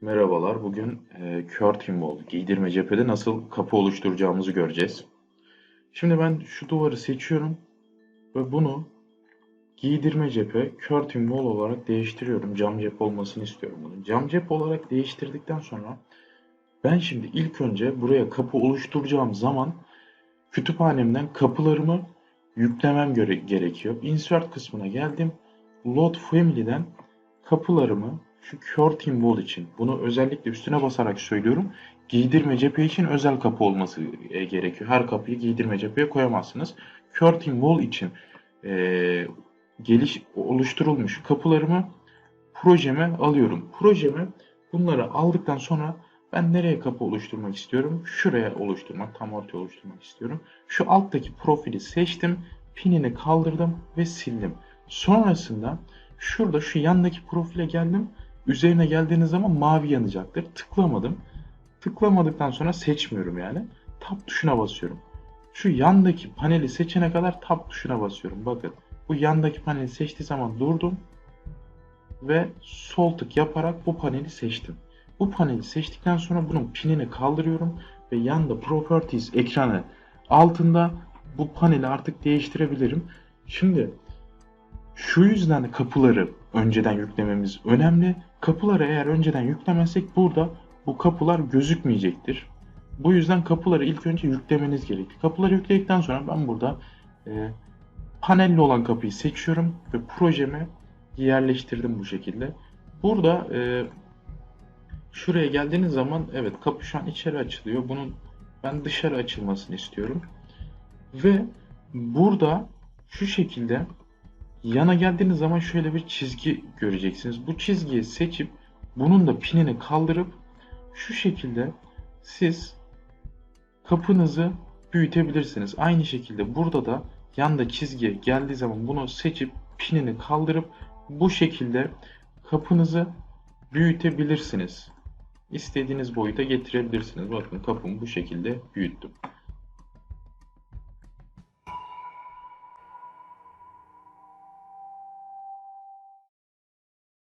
Merhabalar. Bugün e, curtain wall, giydirme cephede nasıl kapı oluşturacağımızı göreceğiz. Şimdi ben şu duvarı seçiyorum ve bunu giydirme cephe curtain wall olarak değiştiriyorum. Cam cephe olmasını istiyorum bunun. Cam cephe olarak değiştirdikten sonra ben şimdi ilk önce buraya kapı oluşturacağım zaman kütüphanemden kapılarımı yüklemem göre gerekiyor. Insert kısmına geldim. Load Family'den kapılarımı şu curtain wall için bunu özellikle üstüne basarak söylüyorum. Giydirme cephe için özel kapı olması e, gerekiyor. Her kapıyı giydirme cepheye koyamazsınız. Curtain wall için e, geliş oluşturulmuş kapılarımı projeme alıyorum. Projeme bunları aldıktan sonra ben nereye kapı oluşturmak istiyorum? Şuraya oluşturmak, tam ortaya oluşturmak istiyorum. Şu alttaki profili seçtim, pinini kaldırdım ve sildim. Sonrasında şurada şu yandaki profile geldim. Üzerine geldiğiniz zaman mavi yanacaktır. Tıklamadım. Tıklamadıktan sonra seçmiyorum yani. Tab tuşuna basıyorum. Şu yandaki paneli seçene kadar tab tuşuna basıyorum. Bakın bu yandaki paneli seçtiği zaman durdum ve sol tık yaparak bu paneli seçtim. Bu paneli seçtikten sonra bunun pinini kaldırıyorum ve yanda Properties ekranı altında bu paneli artık değiştirebilirim. Şimdi şu yüzden kapıları önceden yüklememiz önemli. Kapıları eğer önceden yüklemezsek burada bu kapılar gözükmeyecektir. Bu yüzden kapıları ilk önce yüklemeniz gerekir. Kapıları yükledikten sonra ben burada e, panelli olan kapıyı seçiyorum ve projeme yerleştirdim bu şekilde. Burada e, şuraya geldiğiniz zaman evet kapı şu an içeri açılıyor. Bunun ben dışarı açılmasını istiyorum. Ve burada şu şekilde yana geldiğiniz zaman şöyle bir çizgi göreceksiniz. Bu çizgiyi seçip bunun da pinini kaldırıp şu şekilde siz kapınızı büyütebilirsiniz. Aynı şekilde burada da yanda çizgi geldiği zaman bunu seçip pinini kaldırıp bu şekilde kapınızı büyütebilirsiniz. İstediğiniz boyuta getirebilirsiniz. Bakın kapımı bu şekilde büyüttüm.